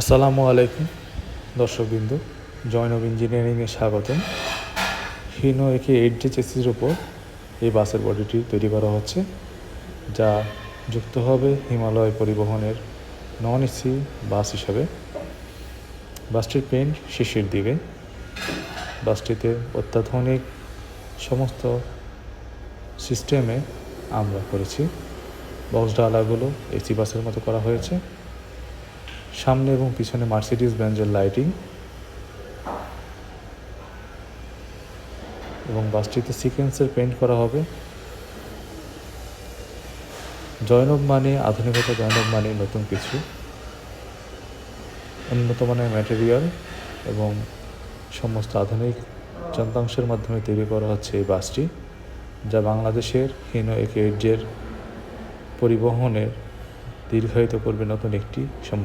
আসসালামু আলাইকুম, দর্শকবৃন্দ। জয়নব ইঞ্জিনিয়ারিংয়ে স্বাগতম। হিনো একে এইট জি চেসির ওপর এই বাসের বডিটি তৈরি করা হচ্ছে, যা যুক্ত হবে হিমালয় পরিবহনের নন এসি বাস হিসাবে। বাসটির পেন্ট শেষের দিকে। বাসটিতে অত্যাধুনিক সমস্ত সিস্টেমে আমরা করেছি। বক্স ডালাগুলো এসি বাসের মতো করা হয়েছে। সামনে এবং পিছনে মার্সিডিস ব্যাঞ্জের লাইটিং এবং বাসটিতে সিকোয়েন্সের পেন্ট করা হবে। জয়নব মানে আধুনিকতা, জয়নব মানে নতুন কিছু। উন্নত মানের ম্যাটেরিয়াল এবং সমস্ত আধুনিক যন্ত্রাংশের মাধ্যমে তৈরি করা হচ্ছে এই বাসটি, যা বাংলাদেশের হিনো একে পরিবহনের দীর্ঘায়িত করবে নতুন একটি সম্ভব